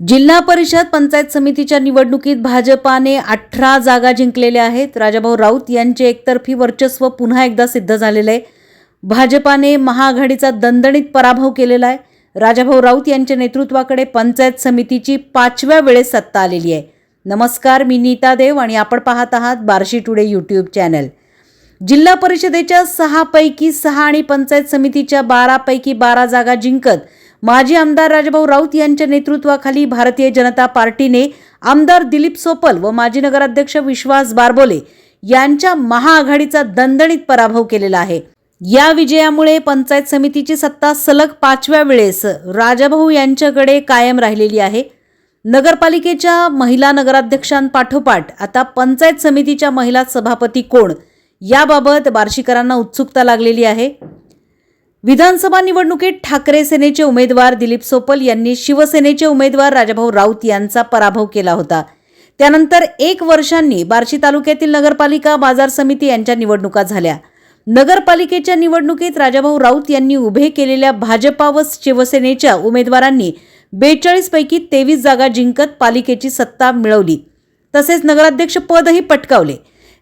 जिल्हा परिषद पंचायत समितीच्या निवडणुकीत भाजपाने अठरा जागा जिंकलेल्या आहेत. राजाभाऊ राऊत यांचे एकतर्फी वर्चस्व पुन्हा एकदा सिद्ध झालेलं आहे. भाजपाने महाआघाडीचा दणदणीत पराभव केलेला आहे. राजाभाऊ राऊत यांच्या नेतृत्वाकडे पंचायत समितीची पाचव्या वेळेस सत्ता आलेली आहे. नमस्कार मी नीता देव आणि आपण पाहत आहात बार्शी टुडे यूट्यूब चॅनल. जिल्हा परिषदेच्या सहापैकी सहा आणि पंचायत समितीच्या बारापैकी बारा जागा जिंकत माजी आमदार राजाभाऊ राऊत यांच्या नेतृत्वाखाली भारतीय जनता पार्टीने आमदार दिलीप सोपल व माजी नगराध्यक्ष विश्वास बारबोले यांच्या महाआघाडीचा दणदणीत पराभव केलेला आहे. या विजयामुळे पंचायत समितीची सत्ता सलग पाचव्या वेळेस राजाभाऊ यांच्याकडे कायम राहिलेली आहे. नगरपालिकेच्या महिला नगराध्यक्षांपाठोपाठ आता पंचायत समितीच्या महिला सभापती कोण? याबाबत बार्शीकरांना उत्सुकता लागलेली आहे. विधानसभा निवडणुकीत ठाकरे सेनेचे उमेदवार दिलीप सोपल यांनी शिवसेनेचे उमेदवार राजाभाऊ राऊत यांचा पराभव केला होता. त्यानंतर एक वर्षांनी बार्शी तालुक्यातील नगरपालिका बाजार समिती यांच्या निवडणुका झाल्या. नगरपालिकेच्या निवडणुकीत राजाभाऊ राऊत यांनी उभे केलेल्या भाजपा व शिवसेनेच्या उमेदवारांनी बेचाळीसपैकी तेवीस जागा जिंकत पालिकेची सत्ता मिळवली. तसेच नगराध्यक्ष पदही पटकावले.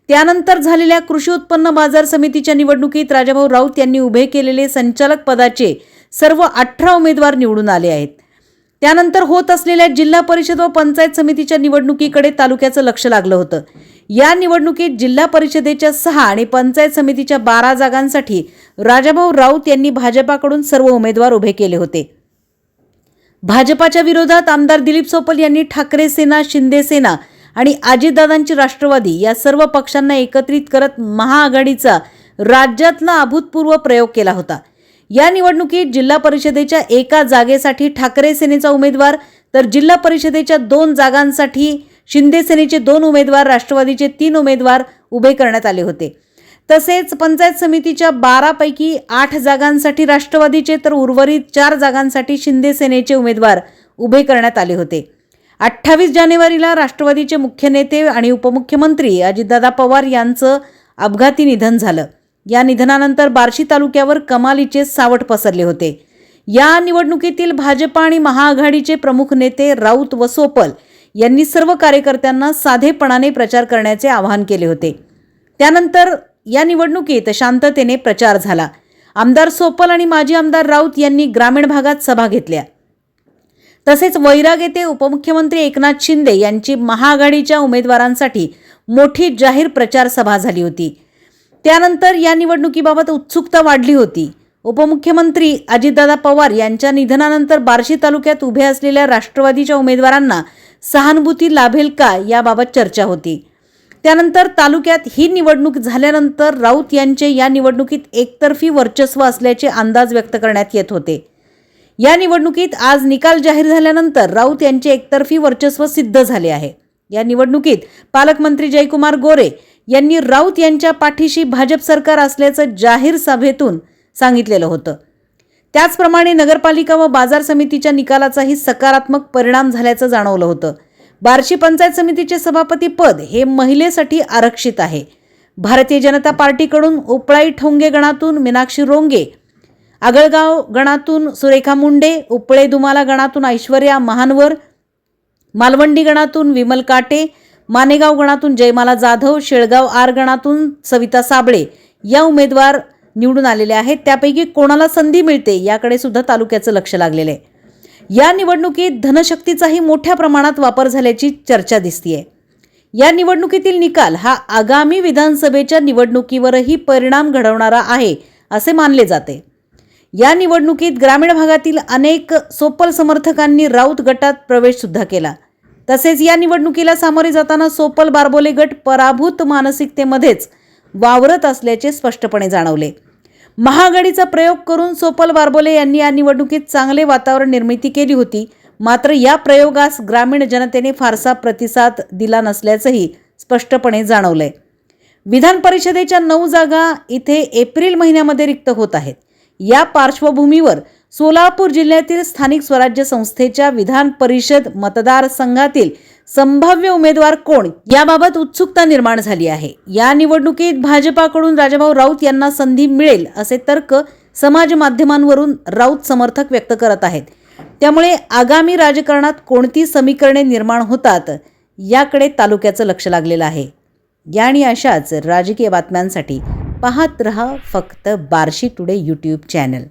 त्यानंतर झालेल्या कृषी उत्पन्न बाजार समितीच्या निवडणुकीत राजाभाऊ राऊत यांनी उभे केलेले संचालक पदाचे सर्व अठरा उमेदवार निवडून आले आहेत. त्यानंतर होत असलेल्या जिल्हा परिषद व पंचायत समितीच्या निवडणुकीकडे तालुक्याचं लक्ष लागलं होतं. या निवडणुकीत जिल्हा परिषदेच्या सहा आणि पंचायत समितीच्या बारा जागांसाठी राजाभाऊ राऊत यांनी भाजपाकडून सर्व उमेदवार उभे केले होते. भाजपाच्या विरोधात आमदार दिलीप सोपल यांनी ठाकरे सेना शिंदे सेना आणि अजितदादांची राष्ट्रवादी या सर्व पक्षांना एकत्रित करत महाआघाडीचा राज्यातला अभूतपूर्व प्रयोग केला होता. या निवडणुकीत जिल्हा परिषदेच्या एका जागेसाठी ठाकरे सेनेचा उमेदवार तर जिल्हा परिषदेच्या दोन जागांसाठी शिंदे सेनेचे दोन उमेदवार राष्ट्रवादीचे तीन उमेदवार उभे करण्यात आले होते. तसेच पंचायत समितीच्या बारापैकी आठ जागांसाठी राष्ट्रवादीचे तर उर्वरित चार जागांसाठी शिंदे सेनेचे उमेदवार उभे करण्यात आले होते. अठ्ठावीस जानेवारीला राष्ट्रवादीचे मुख्य नेते आणि उपमुख्यमंत्री अजितदादा पवार यांचं अपघाती निधन झालं. या निधनानंतर बार्शी तालुक्यावर कमालीचे सावट पसरले होते. या निवडणुकीतील भाजपा आणि महाआघाडीचे प्रमुख नेते राऊत व सोपल यांनी सर्व कार्यकर्त्यांना साधेपणाने प्रचार करण्याचे आवाहन केले होते. त्यानंतर या निवडणुकीत शांततेने प्रचार झाला. आमदार सोपल आणि माजी आमदार राऊत यांनी ग्रामीण भागात सभा घेतल्या. तसेच वैराग येथे उपमुख्यमंत्री एकनाथ शिंदे यांची महाआघाडीच्या उमेदवारांसाठी मोठी जाहीर प्रचार सभा झाली होती. त्यानंतर या निवडणुकीबाबत उत्सुकता वाढली होती. उपमुख्यमंत्री अजितदादा पवार यांच्या निधनानंतर बार्शी तालुक्यात उभे असलेल्या राष्ट्रवादीच्या उमेदवारांना सहानुभूती लाभेल का याबाबत चर्चा होती. त्यानंतर तालुक्यात ही निवडणूक झाल्यानंतर राऊत यांचे या निवडणुकीत एकतर्फी वर्चस्व असल्याचे अंदाज व्यक्त करण्यात येत होते. या निवडणुकीत आज निकाल जाहीर झाल्यानंतर राऊत यांचे एकतर्फी वर्चस्व सिद्ध झाले आहे. या निवडणुकीत पालकमंत्री जयकुमार गोरे यांनी राऊत यांच्या पाठीशी भाजप सरकार असल्याचं जाहीर सभेतून सांगितलेलं होतं. त्याचप्रमाणे नगरपालिका व बाजार समितीच्या निकालाचाही सकारात्मक परिणाम झाल्याचं जाणवलं होतं. बार्शी पंचायत समितीचे सभापती पद हे महिलेसाठी आरक्षित आहे. भारतीय जनता पार्टीकडून उपळाई ठोंगे गणातून मीनाक्षी रोंगे आगळगाव गणातून सुरेखा मुंडे उपळे दुमाला गणातून ऐश्वर्या महानवर मालवंडी गणातून विमल काटे मानेगाव गणातून जयमाला जाधव शेळगाव आर गणातून सविता साबळे या उमेदवार निवडून आलेले आहेत. त्यापैकी कोणाला संधी मिळते याकडे सुद्धा तालुक्याचं लक्ष लागलेलं आहे. या निवडणुकीत धनशक्तीचाही मोठ्या प्रमाणात वापर झाल्याची चर्चा दिसतीये. या निवडणुकीतील निकाल हा आगामी विधानसभेच्या निवडणुकीवरही परिणाम घडवणारा आहे असे मानले जाते. या निवडणुकीत ग्रामीण भागातील अनेक सोपल समर्थकांनी राऊत गटात प्रवेशसुद्धा केला. तसेच या निवडणुकीला सामोरे जाताना सोपल बारबोले गट पराभूत मानसिकतेमध्येच वावरत असल्याचे स्पष्टपणे जाणवले. महाआघाडीचा प्रयोग करून सोपल बारबोले यांनी या निवडणुकीत चांगले वातावरण निर्मिती केली होती. मात्र या प्रयोगास ग्रामीण जनतेने फारसा प्रतिसाद दिला नसल्याचंही स्पष्टपणे जाणवलंय. विधान परिषदेच्या नऊ जागा इथे एप्रिल महिन्यामध्ये रिक्त होत आहेत. या पार्श्वभूमीवर सोलापूर जिल्ह्यातील स्थानिक स्वराज्य संस्थेच्या विधान परिषद मतदारसंघातील संभाव्य उमेदवार कोण याबाबत उत्सुकता निर्माण झाली आहे. या निवडणुकीत भाजपाकडून राजाभाऊ राऊत यांना संधी मिळेल असे तर्क समाज माध्यमांवरून राऊत समर्थक व्यक्त करत आहेत. त्यामुळे आगामी राजकारणात कोणती समीकरणे निर्माण होतात याकडे तालुक्याचं लक्ष लागलेलं आहे. या आणि अशाच राजकीय बातम्यांसाठी पाहत रहा फक्त बार्शी टुडे यूट्यूब चॅनल.